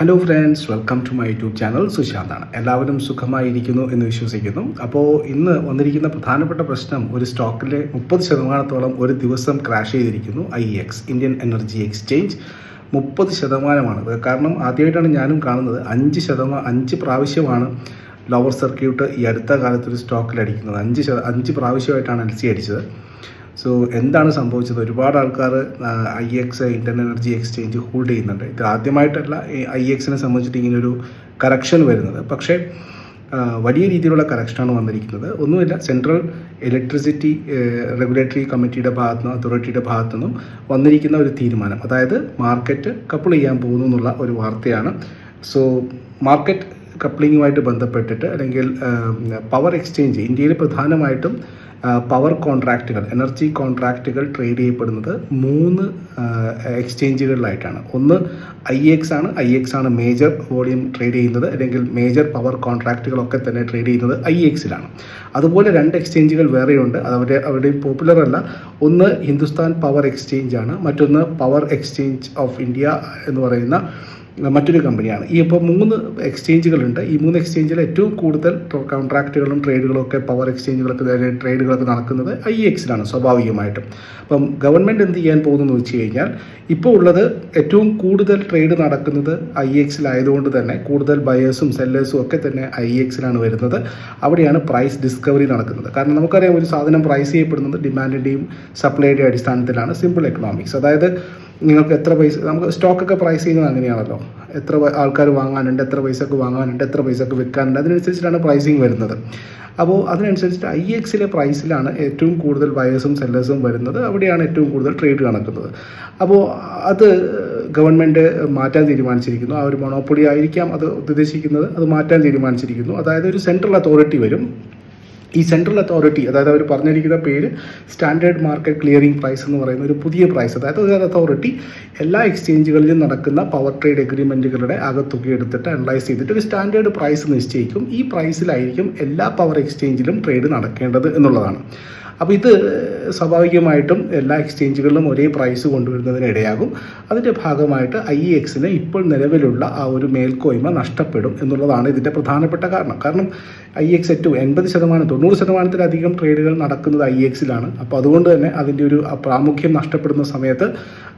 Hello friends welcome to my YouTube channel സുശാന്താണ് എല്ലാവരും സുഖമായിരിക്കുന്നു എന്ന് വിശ്വസിക്കുന്നു. അപ്പോൾ ഇന്ന് വന്നിരിക്കുന്ന പ്രധാനപ്പെട്ട പ്രശ്നം ഒരു സ്റ്റോക്കിലെ മുപ്പത് ശതമാനത്തോളം ഒരു ദിവസം ക്രാഷ് ചെയ്തിരിക്കുന്നു I X Indian Energy Exchange മുപ്പത് ശതമാനമാണ്. കാരണം ആദ്യമായിട്ടാണ് ഞാനും കാണുന്നത്. അഞ്ച് ശതമാനം അഞ്ച് പ്രാവശ്യമാണ് ലോവർ സർക്യൂട്ട് ഈ അടുത്ത കാലത്ത് ഒരു സ്റ്റോക്കിൽ അടിക്കുന്നത്. അഞ്ച് ശത അഞ്ച് പ്രാവശ്യമായിട്ടാണ് എൽ സി അടിച്ചത്. സോ എന്താണ് സംഭവിച്ചത്? ഒരുപാട് ആൾക്കാർ I X Indian Energy Exchange hold ചെയ്യുന്നുണ്ട്. ഇത് ആദ്യമായിട്ടല്ല ഐ എക്സിനെ സംബന്ധിച്ചിട്ട് ഇങ്ങനൊരു കറക്ഷൻ വരുന്നത്. പക്ഷേ വലിയ രീതിയിലുള്ള കറക്ഷനാണ് വന്നിരിക്കുന്നത്. ഒന്നുമില്ല. സെൻട്രൽ ഇലക്ട്രിസിറ്റി റെഗുലേറ്ററി കമ്മിറ്റിയുടെ ഭാഗത്തു നിന്നും അതോറിറ്റിയുടെ ഭാഗത്തു നിന്നും വന്നിരിക്കുന്ന ഒരു തീരുമാനം. അതായത് മാർക്കറ്റ് കപ്പിൾ ചെയ്യാൻ പോകുന്നു എന്നുള്ള ഒരു വാർത്തയാണ്. സോ മാർക്കറ്റ് കപ്ലിങ്ങുമായിട്ട് ബന്ധപ്പെട്ടിട്ട് അല്ലെങ്കിൽ പവർ എക്സ്ചേഞ്ച് ഇന്ത്യയിൽ പ്രധാനമായിട്ടും പവർ കോൺട്രാക്റ്റുകൾ എനർജി കോൺട്രാക്റ്റുകൾ ട്രേഡ് ചെയ്യപ്പെടുന്നത് മൂന്ന് എക്സ്ചേഞ്ചുകളിലായിട്ടാണ് ഒന്ന് ഐ എക്സ് ആണ്. ഐ എക്സ് ആണ് മേജർ വോളിയം ട്രേഡ് ചെയ്യുന്നത്. അല്ലെങ്കിൽ മേജർ പവർ കോൺട്രാക്റ്റുകളൊക്കെ തന്നെ ട്രേഡ് ചെയ്യുന്നത് ഐ എക്സിലാണ് അതുപോലെ രണ്ട് എക്സ്ചേഞ്ചുകൾ വേറെയുണ്ട്. അത് അവരുടെ അവരുടെ പോപ്പുലർ അല്ല. ഒന്ന് ഹിന്ദുസ്ഥാൻ പവർ എക്സ്ചേഞ്ച് ആണ്. മറ്റൊന്ന് പവർ എക്സ്ചേഞ്ച് ഓഫ് ഇന്ത്യ എന്ന് പറയുന്ന മറ്റൊരു കമ്പനിയാണ്. ഈ ഇപ്പോൾ മൂന്ന് എക്സ്ചേഞ്ചുകളുണ്ട് ഈ മൂന്ന് എക്സ്ചേഞ്ചിൽ ഏറ്റവും കൂടുതൽ കോൺട്രാക്റ്റുകളും ട്രേഡുകളും ഒക്കെ പവർ എക്സ്ചേഞ്ചുകളൊക്കെ ട്രേഡുകളൊക്കെ നടക്കുന്നത് ഐ എക്സിലാണ് സ്വാഭാവികമായിട്ടും. അപ്പം ഗവൺമെന്റ് എന്ത് ചെയ്യാൻ പോകുന്നു വെച്ച് കഴിഞ്ഞാൽ ഇപ്പോൾ ഉള്ളത് ഏറ്റവും കൂടുതൽ ട്രേഡ് നടക്കുന്നത് ഐ എക്സിലായതുകൊണ്ട് തന്നെ കൂടുതൽ ബയേഴ്സും സെല്ലേഴ്സും ഒക്കെ തന്നെ ഐ എക്സിലാണ് വരുന്നത്. അവിടെയാണ് പ്രൈസ് ഡിസ്കവറി നടക്കുന്നത്. കാരണം നമുക്കറിയാം ഒരു സാധനം പ്രൈസ് ചെയ്യപ്പെടുന്നത് ഡിമാൻഡിന്റെയും സപ്ലൈയുടെയും അടിസ്ഥാനത്തിലാണ്. സിമ്പിൾ എക്കണോമിക്സ് അതായത് നിങ്ങൾക്ക് എത്ര പൈസ നമുക്ക് സ്റ്റോക്കൊക്കെ പ്രൈസ് ചെയ്യുന്നത് അങ്ങനെയാണല്ലോ. എത്ര ആൾക്കാർ വാങ്ങാനുണ്ട് എത്ര പൈസക്ക് വാങ്ങാനുണ്ട് എത്ര പൈസക്ക് വിൽക്കാനുണ്ട് അതിനനുസരിച്ചിട്ടാണ് പ്രൈസിങ് വരുന്നത്. അപ്പോൾ അതിനനുസരിച്ചിട്ട് ഐ എക്സിലെ പ്രൈസിലാണ് ഏറ്റവും കൂടുതൽ ബയേഴ്സും സെല്ലേഴ്സും വരുന്നത്. അവിടെയാണ് ഏറ്റവും കൂടുതൽ ട്രേഡ് നടക്കുന്നത്. അപ്പോൾ അത് ഗവൺമെന്റ് മാറ്റാൻ തീരുമാനിച്ചിരിക്കുന്നു. ആ ഒരു മൊണോപ്പൊളി ആയിരിക്കാം അത് ഉദ്ദേശിക്കുന്നത്. അത് മാറ്റാൻ തീരുമാനിച്ചിരിക്കുന്നു. അതായത് ഒരു സെൻട്രൽ അതോറിറ്റി വരും. ഈ സെൻട്രൽ അതോറിറ്റി അതായത് അവർ പറഞ്ഞിരിക്കുന്ന പേര് സ്റ്റാൻഡേർഡ് മാർക്കറ്റ് ക്ലിയറിംഗ് പ്രൈസ് എന്ന് പറയുന്ന ഒരു പുതിയ പ്രൈസ് അതായത് ഒരു അതോറിറ്റി എല്ലാ എക്സ്ചേഞ്ചുകളിലും നടക്കുന്ന പവർ ട്രേഡ് എഗ്രിമെന്റുകളുടെ ആകെ എടുത്തിട്ട് അനലൈസ് ചെയ്തിട്ട് ഒരു സ്റ്റാൻഡേർഡ് പ്രൈസ് നിശ്ചയിക്കും. ഈ പ്രൈസിലായിരിക്കും എല്ലാ പവർ എക്സ്ചേഞ്ചിലും ട്രേഡ് നടക്കേണ്ടത് എന്നുള്ളതാണ്. അപ്പോൾ ഇത് സ്വാഭാവികമായിട്ടും എല്ലാ എക്സ്ചേഞ്ചുകളിലും ഒരേ പ്രൈസ് കൊണ്ടുവരുന്നതിന് ഇടയാകും അതിന്റെ ഭാഗമായിട്ട് ഐ എക്സിന് ഇപ്പോൾ നിലവിലുള്ള ആ ഒരു മേൽക്കോയ്മ നഷ്ടപ്പെടും എന്നുള്ളതാണ് ഇതിന്റെ പ്രധാനപ്പെട്ട കാരണം. കാരണം ഐ എക്സ് ഏറ്റവും എൺപത് ശതമാനം തൊണ്ണൂറ് ശതമാനത്തിലധികം ട്രേഡുകൾ നടക്കുന്നത് ഐ എക്സിലാണ്. അപ്പോൾ അതുകൊണ്ട് തന്നെ അതിന്റെ ഒരു പ്രാമുഖ്യം നഷ്ടപ്പെടുന്ന സമയത്ത്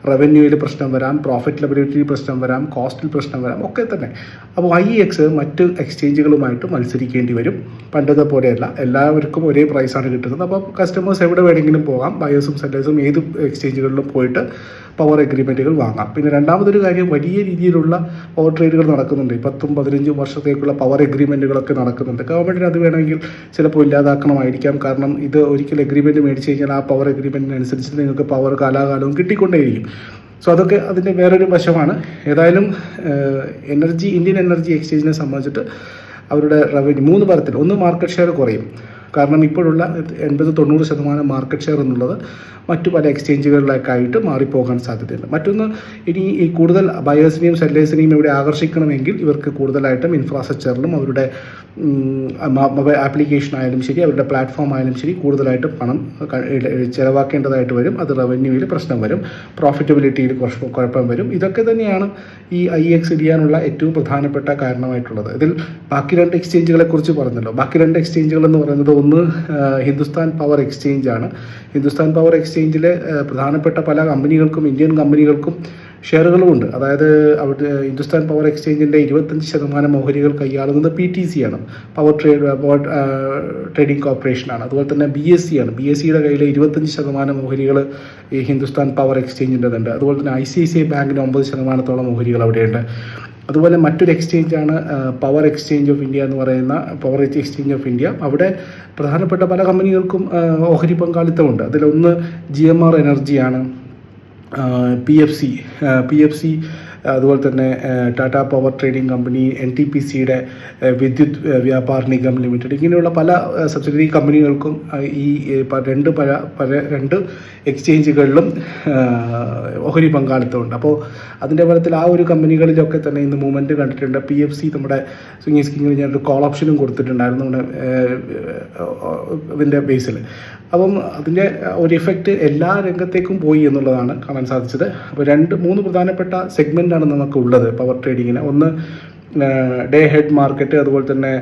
റവന്യൂവിൽ പ്രശ്നം വരാം പ്രോഫിറ്റ് ലബിലിറ്റിയിൽ പ്രശ്നം വരാം കോസ്റ്റിൽ പ്രശ്നം വരാം ഒക്കെ തന്നെ. അപ്പോൾ ഐ എക്സ് മറ്റ് എക്സ്ചേഞ്ചുകളുമായിട്ട് മത്സരിക്കേണ്ടി വരും. പണ്ടത്തെ പോലെയല്ല. എല്ലാവർക്കും ഒരേ പ്രൈസാണ് കിട്ടുന്നത്. അപ്പോൾ കസ്റ്റമേഴ്സ് എവിടെ വേണമെങ്കിലും പോകാം. ബയേഴ്സും സെല്ലേഴ്സും ഏത് എക്സ്ചേഞ്ചുകളിലും പോയിട്ട് പവർ എഗ്രിമെന്റുകൾ വാങ്ങാം. പിന്നെ രണ്ടാമതൊരു കാര്യം വലിയ രീതിയിലുള്ള പവർ ട്രേഡുകൾ നടക്കുന്നുണ്ട്. പത്തും പതിനഞ്ചും വർഷത്തേക്കുള്ള പവർ എഗ്രിമെന്റുകളൊക്കെ നടക്കുന്നുണ്ട്. ഗവൺമെന്റിന് അത് വേണമെങ്കിൽ ചിലപ്പോൾ ഇല്ലാതാക്കണമായിരിക്കാം. കാരണം ഇത് ഒരിക്കൽ എഗ്രിമെന്റ് മേടിച്ച് കഴിഞ്ഞാൽ ആ പവർ എഗ്രിമെന്റിനനുസരിച്ച് നിങ്ങൾക്ക് പവർ കാലാകാലവും കിട്ടിക്കൊണ്ടേയിരിക്കും. സോ അതൊക്കെ അതിന്റെ വേറൊരു വശമാണ്. ഏതായാലും എനർജി ഇന്ത്യൻ എനർജി എക്സ്ചേഞ്ചിനെ സംബന്ധിച്ചിട്ട് അവരുടെ റവന്യൂ മൂന്ന് തരത്തിൽ. ഒന്ന് മാർക്കറ്റ് ഷെയർ കുറയും. കാരണം ഇപ്പോഴുള്ള എൺപത് തൊണ്ണൂറ് ശതമാനം മാർക്കറ്റ് ഷെയർ എന്നുള്ളത് മറ്റു പല എക്സ്ചേഞ്ചുകളിലേക്കായിട്ട് മാറിപ്പോകാൻ സാധ്യതയുണ്ട്. മറ്റൊന്ന് ഇനി ഈ കൂടുതൽ ബയേഴ്സിനെയും സെല്ലേഴ്സിനെയും ഇവിടെ ആകർഷിക്കണമെങ്കിൽ ഇവർക്ക് കൂടുതലായിട്ടും ഇൻഫ്രാസ്ട്രക്ചറിലും അവരുടെ മൊബൈൽ ആപ്ലിക്കേഷൻ ആയാലും ശരി അവരുടെ പ്ലാറ്റ്ഫോം ആയാലും ശരി കൂടുതലായിട്ട് പണം ചിലവാക്കേണ്ടതായിട്ട് വരും. അത് റവന്യൂവിൽ പ്രശ്നം വരും. പ്രോഫിറ്റബിലിറ്റിയിൽ കുറച്ച് കുഴപ്പം വരും. ഇതൊക്കെ തന്നെയാണ് ഈ ഐ എക്സ് ഇടിയാനുള്ള ഏറ്റവും പ്രധാനപ്പെട്ട കാരണമായിട്ടുള്ളത്. ഇതിൽ ബാക്കി രണ്ട് എക്സ്ചേഞ്ചുകളെ കുറിച്ച് പറഞ്ഞല്ലോ. ബാക്കി രണ്ട് എക്സ്ചേഞ്ചുകൾ എന്ന് പറയുന്നത് ഒന്ന് ഹിന്ദുസ്ഥാൻ പവർ എക്സ്ചേഞ്ച് ആണ്. ഹിന്ദുസ്ഥാൻ പവർ എക്സ്ചേഞ്ചിലെ പ്രധാനപ്പെട്ട പല കമ്പനികൾക്കും ഇന്ത്യൻ കമ്പനികൾക്കും ഷെയറുകളുമുണ്ട്. അതായത് അവിടെ ഹിന്ദുസ്ഥാൻ പവർ എക്സ്ചേഞ്ചിന്റെ ഇരുപത്തഞ്ച് ശതമാനം ഓഹരികൾ കൈയാളുന്നത് പി ടി സി ആണ്. പവർ ട്രേഡ് പവർ ട്രേഡിംഗ് കോർപ്പറേഷനാണ് അതുപോലെ തന്നെ ബി എസ് സി ആണ്. ബി എസ് സിയുടെ കയ്യിൽ ഇരുപത്തഞ്ച് ശതമാനം ഓഹരികൾ ഈ ഹിന്ദുസ്ഥാൻ പവർ എക്സ്ചേഞ്ചിന്റെതുണ്ട് അതുപോലെ തന്നെ I C I C I ബാങ്കിന് ഒമ്പത് ശതമാനത്തോളം ഓഹരികൾ അവിടെയുണ്ട്. അതുപോലെ മറ്റൊരു എക്സ്ചേഞ്ചാണ് പവർ എക്സ്ചേഞ്ച് ഓഫ് ഇന്ത്യ എന്ന് പറയുന്ന പവർ എക്സ്ചേഞ്ച് ഓഫ് ഇന്ത്യ. അവിടെ പ്രധാനപ്പെട്ട പല കമ്പനികൾക്കും ഓഹരി പങ്കാളിത്തമുണ്ട്. അതിലൊന്ന് ജി എം ആർ എനർജിയാണ് P F C P F C അതുപോലെ തന്നെ Tata power trading company N T P സിയുടെ വിദ്യുത് വ്യാപാർ നിഗം ലിമിറ്റഡ് ഇങ്ങനെയുള്ള പല സബ്സിഡറി കമ്പനികൾക്കും ഈ രണ്ട് പല പല രണ്ട് എക്സ്ചേഞ്ചുകളിലും ഓഹരി പങ്കാളിത്തമുണ്ട്. അപ്പോൾ അതിന്റെ ഫലത്തിൽ ആ ഒരു കമ്പനികളിലൊക്കെ തന്നെ ഇന്ന് മൂവ്മെന്റ് കണ്ടിട്ടുണ്ട്. പി എഫ് സി നമ്മുടെ സ്വിംഗി സ്കീമിൽ ഞാനൊരു കോൾ ഓപ്ഷനും കൊടുത്തിട്ടുണ്ടായിരുന്നു നമ്മുടെ ഏഹ്, ഇതിന്റെ ബേസിൽ അപ്പം അതിന്റെ ഒരു ഇഫക്റ്റ് എല്ലാ രംഗത്തേക്കും പോയി എന്നുള്ളതാണ് കാണാൻ സാധിച്ചത്. അപ്പോൾ രണ്ട് മൂന്ന് പ്രധാനപ്പെട്ട സെഗ്മെന്റാണ് നമുക്ക് ഉള്ളത് പവർ ട്രേഡിങ്ങിന് ഒന്ന് ഡേ ഹെഡ് മാർക്കറ്റ് അതുപോലെ തന്നെ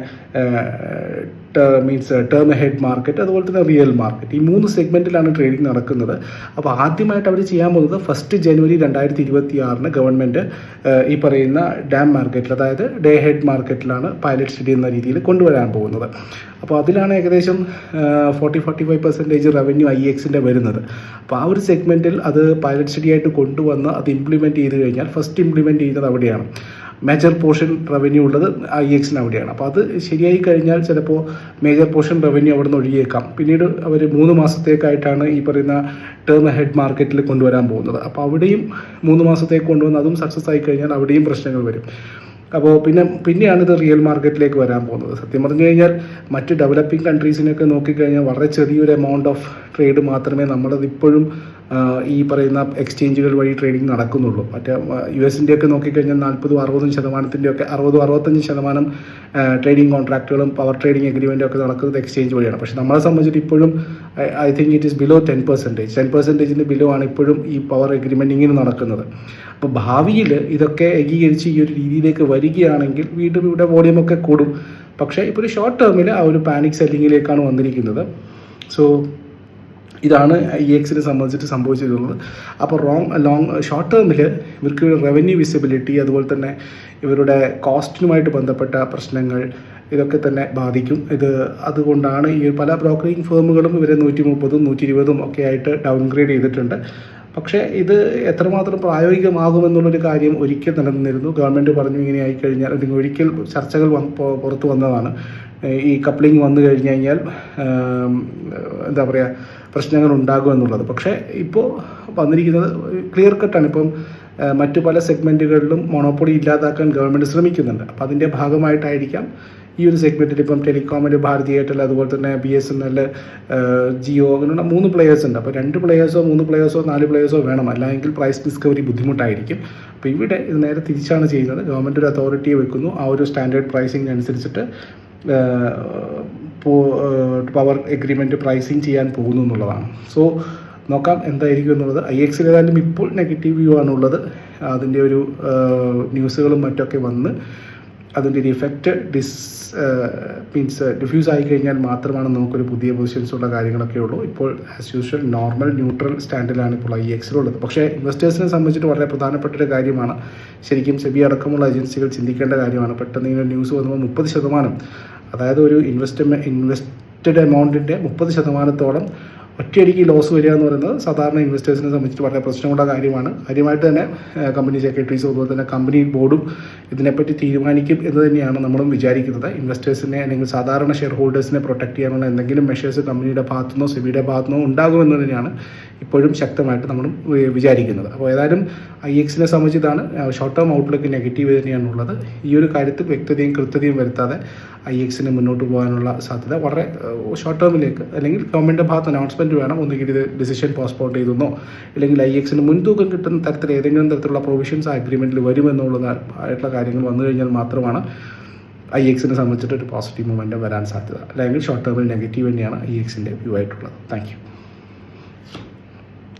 മീൻസ് ടേം ഹെഡ് മാർക്കറ്റ് അതുപോലെ തന്നെ റിയൽ മാർക്കറ്റ് ഈ മൂന്ന് സെഗ്മെന്റിലാണ് ട്രേഡിംഗ് നടക്കുന്നത്. അപ്പോൾ ആദ്യമായിട്ട് അവർ ചെയ്യാൻ പോകുന്നത് ഫസ്റ്റ് ജനുവരി രണ്ടായിരത്തി ഇരുപത്തി ആറിന് ഗവൺമെന്റ് ഈ പറയുന്ന ഡാം മാർക്കറ്റിൽ അതായത് ഡേ ഹെഡ് മാർക്കറ്റിലാണ് പൈലറ്റ് സ്റ്റഡി എന്ന രീതിയിൽ കൊണ്ടുവരാൻ പോകുന്നത്. അപ്പോൾ അതിലാണ് ഏകദേശം forty forty five percentage revenue I എക്സിന്റെ വരുന്നത്. അപ്പോൾ ആ ഒരു സെഗ്മെന്റിൽ അത് പൈലറ്റ് സ്റ്റഡി ആയിട്ട് കൊണ്ടുവന്ന് അത് ഇംപ്ലിമെന്റ് ചെയ്ത് കഴിഞ്ഞാൽ ഫസ്റ്റ് ഇംപ്ലിമെന്റ് ചെയ്യുന്നത് അവിടെയാണ്. മേജർ പോർഷൻ റവന്യൂ ഉള്ളത് ഐ എക്സിന് അവിടെയാണ്. അപ്പോൾ അത് ശരിയായി കഴിഞ്ഞാൽ ചിലപ്പോൾ മേജർ പോർഷൻ റവന്യൂ അവിടെ നിന്ന് ഒഴിയേക്കാം പിന്നീട് അവർ മൂന്ന് മാസത്തേക്കായിട്ടാണ് ഈ പറയുന്ന ടേം ഹെഡ് മാർക്കറ്റിൽ കൊണ്ടുവരാൻ പോകുന്നത്. അപ്പോൾ അവിടെയും മൂന്ന് മാസത്തേക്ക് കൊണ്ടുവന്ന് അതും സക്സസ് ആയി കഴിഞ്ഞാൽ അവിടെയും പ്രശ്നങ്ങൾ വരും. അപ്പോൾ പിന്നെ പിന്നെയാണ് ഇത് റിയൽ മാർക്കറ്റിലേക്ക് വരാൻ പോകുന്നത്. സത്യം പറഞ്ഞു കഴിഞ്ഞാൽ മറ്റ് ഡെവലപ്പിംഗ് കൺട്രീസിനൊക്കെ നോക്കിക്കഴിഞ്ഞാൽ വളരെ ചെറിയൊരു എമൗണ്ട് ഓഫ് ട്രേഡ് മാത്രമേ നമ്മളത് ഇപ്പോഴും ഈ പറയുന്ന എക്സ്ചേഞ്ചുകൾ വഴി ട്രേഡിംഗ് നടക്കുന്നുള്ളൂ. മറ്റേ യു എസിന്റെ ഒക്കെ നോക്കിക്കഴിഞ്ഞാൽ നാൽപ്പതും അറുപതും ശതമാനത്തിന്റെ ഒക്കെ അറുപതും അറുപത്തഞ്ച് ശതമാനം ട്രേഡിംഗ് കോൺട്രാക്റ്റുകളും പവർ ട്രേഡിംഗ് എഗ്രിമെന്റും ഒക്കെ നടക്കുന്നത് എക്സ്ചേഞ്ച് വഴിയാണ്. പക്ഷേ നമ്മളെ സംബന്ധിച്ചിട്ട് ഇപ്പോഴും I think it is below ten percentage ten പെർസെന്റേജിന്റെ below ആണ് ഇപ്പോഴും ഈ പവർ എഗ്രിമെന്റിങ്ങിന് നടക്കുന്നത്. അപ്പോൾ ഭാവിയിൽ ഇതൊക്കെ ഏകീകരിച്ച് ഈ ഒരു രീതിയിലേക്ക് വരികയാണെങ്കിൽ വീണ്ടും ഇവിടെ വോളിയമൊക്കെ കൂടും. പക്ഷേ ഇപ്പോൾ ഒരു ഷോർട്ട് ടേമിൽ ആ ഒരു പാനിക് സെല്ലിങ്ങിലേക്കാണ് വന്നിരിക്കുന്നത്. സോ ഇതാണ് ഐ എക്സിനെ സംബന്ധിച്ചിട്ട് സംഭവിച്ചിട്ടുള്ളത്. അപ്പോൾ റോങ് ലോങ് ഷോർട്ട് ടേമിൽ ഇവർക്ക് റവന്യൂ വിസിബിലിറ്റി അതുപോലെ തന്നെ ഇവരുടെ കോസ്റ്റിനുമായിട്ട് ബന്ധപ്പെട്ട പ്രശ്നങ്ങൾ ഇതൊക്കെ തന്നെ ബാധിക്കും. ഇത് അതുകൊണ്ടാണ് ഈ പല ബ്രോക്കറിംഗ് ഫേമുകളും ഇവരെ നൂറ്റി മുപ്പതും നൂറ്റി ഇരുപതും ഒക്കെ ആയിട്ട് ഡൗൺഗ്രേഡ് ചെയ്തിട്ടുണ്ട്. പക്ഷേ ഇത് എത്രമാത്രം പ്രായോഗികമാകുമെന്നുള്ളൊരു കാര്യം ഒരിക്കൽ നടന്നിരുന്നു ഗവൺമെന്റ് പറഞ്ഞു ഇങ്ങനെ ആയിക്കഴിഞ്ഞാൽ അല്ലെങ്കിൽ ഒരിക്കൽ ചർച്ചകൾ പുറത്തു വന്നതാണ്. ഈ കപ്ലിംഗ് വന്നു കഴിഞ്ഞു കഴിഞ്ഞാൽ എന്താ പറയുക പ്രശ്നങ്ങൾ ഉണ്ടാകും എന്നുള്ളത്. പക്ഷേ ഇപ്പോൾ വന്നിരിക്കുന്നത് ക്ലിയർ കട്ടാണ് ഇപ്പം മറ്റു പല സെഗ്മെന്റുകളിലും മൊണോപ്പൊളി ഇല്ലാതാക്കാൻ ഗവൺമെന്റ് ശ്രമിക്കുന്നുണ്ട്. അപ്പോൾ അതിന്റെ ഭാഗമായിട്ടായിരിക്കാം ഈ ഒരു സെഗ്മെന്റിൽ ഇപ്പം ടെലികോമിൽ ഭാരതി എയർടെൽ അതുപോലെ തന്നെ B S N L Jio അങ്ങനെയുള്ള മൂന്ന് പ്ലെയേഴ്സ് ഉണ്ട്. അപ്പോൾ രണ്ട് പ്ലെയേഴ്സോ മൂന്ന് പ്ലെയേഴ്സോ നാല് പ്ലെയേഴ്സോ വേണം. അല്ലെങ്കിൽ പ്രൈസ് ഡിസ്കവറി ബുദ്ധിമുട്ടായിരിക്കും. അപ്പോൾ ഇവിടെ ഇത് നേരെ തിരിച്ചാണ് ചെയ്യുന്നത്. ഗവൺമെന്റ് ഒരു അതോറിറ്റിയെ വെക്കുന്നു. ആ ഒരു സ്റ്റാൻഡേർഡ് പ്രൈസിംഗ് അനുസരിച്ചിട്ട് പവർ എഗ്രിമെന്റ് പ്രൈസിങ് ചെയ്യാൻ പോകുന്നു എന്നുള്ളതാണ്. സോ നോക്കാം എന്തായിരിക്കും എന്നുള്ളത്. ഐ എക്സിൽ ഏതായാലും ഇപ്പോൾ നെഗറ്റീവ് വ്യൂ ആണുള്ളത്. അതിന്റെ ഒരു ന്യൂസുകളും മറ്റൊക്കെ വന്ന് അതിന്റെ ഒരു ഇഫക്റ്റ് ഡിസ് മീൻസ് ഡിഫ്യൂസ് ആയി കഴിഞ്ഞാൽ മാത്രമാണ് നമുക്കൊരു പുതിയ പൊസിഷൻസ് ഉള്ള കാര്യങ്ങളൊക്കെ ഉള്ളൂ. ഇപ്പോൾ ആസ് യൂഷ്വൽ നോർമൽ ന്യൂട്രൽ സ്റ്റാൻഡിലാണ് ഇപ്പോൾ ഐ എക്സിലുള്ളത് പക്ഷേ ഇൻവെസ്റ്റേഴ്സിനെ സംബന്ധിച്ചിട്ട് വളരെ പ്രധാനപ്പെട്ട ഒരു കാര്യമാണ്. ശരിക്കും സെബി അടക്കമുള്ള ഏജൻസികൾ ചിന്തിക്കേണ്ട കാര്യമാണ്. പെട്ടെന്ന് ഇങ്ങനെ ന്യൂസ് വന്നപ്പോൾ മുപ്പത് ശതമാനം അതായത് ഒരു ഇൻവെസ്റ്റ്മെന്റ് ഇൻവെസ്റ്റഡ് എമൗണ്ടിന്റെ മുപ്പത് ശതമാനത്തോളം ഒറ്റയടിക്ക് ലോസ് വരിക എന്ന് പറയുന്നത് സാധാരണ ഇൻവെസ്റ്റേഴ്സിനെ സംബന്ധിച്ച് വളരെ പ്രശ്നമുള്ള കാര്യമാണ്. കാര്യമായിട്ട് തന്നെ കമ്പനി സെക്രട്ടറീസും അതുപോലെ തന്നെ കമ്പനി ബോർഡും ഇതിനെപ്പറ്റി തീരുമാനിക്കും എന്ന് തന്നെയാണ് നമ്മളും വിചാരിക്കുന്നത്. ഇൻവെസ്റ്റേഴ്സിനെ അല്ലെങ്കിൽ സാധാരണ ഷെയർ ഹോൾഡേഴ്സിനെ പ്രൊട്ടക്ട് ചെയ്യാനുള്ള എന്തെങ്കിലും മെഷേഴ്സ് കമ്പനിയുടെ ഭാഗത്തുനിന്നോ സെബിയുടെ ഭാഗത്തുനിന്നോ ഉണ്ടാകുമെന്ന് തന്നെയാണ് ഇപ്പോഴും ശക്തമായിട്ട് നമ്മൾ വിചാരിക്കുന്നത്. അപ്പോൾ ഏതായാലും ഐ എക്സിനെ സംബന്ധിച്ച് ഷോർട്ട് ടേം ഔട്ട്ലുക്ക് നെഗറ്റീവ് തന്നെയാണുള്ളത്. ഈ ഒരു കാര്യത്തിൽ വ്യക്തതയും കൃത്യതയും വരുത്താതെ ഐ എക്സിന് മുന്നോട്ട് പോകാനുള്ള സാധ്യത വളരെ ഷോർട്ട് ടേമിലേക്ക് അല്ലെങ്കിൽ ഗവൺമെന്റ് ഭാഗത്ത് അനൗൺസ്മെന്റ് വേണം. ഒന്നുകിൽ ഇത് ഡിസിഷൻ പോസ്റ്റ്പോർട്ട് ചെയ്തെന്നോ അല്ലെങ്കിൽ ഐ എക്സിന് മുൻതൂക്കം കിട്ടുന്ന തരത്തിൽ ഏതെങ്കിലും തരത്തിലുള്ള പ്രൊവിഷൻസ് ആ അഗ്രിമെന്റിൽ വരുമെന്നുള്ള ആയിട്ടുള്ള കാര്യങ്ങൾ വന്നു കഴിഞ്ഞാൽ മാത്രമാണ് ഐ എക്സിനെ സംബന്ധിച്ചിട്ട് ഒരു പോസിറ്റീവ് മൂവ്മെന്റ് വരാൻ സാധ്യത. അല്ലെങ്കിൽ ഷോർട്ട് ടേമിൽ നെഗറ്റീവ് തന്നെയാണ് ഐ എക്സിന്റെ വ്യൂ ആയിട്ടുള്ളത്. താങ്ക്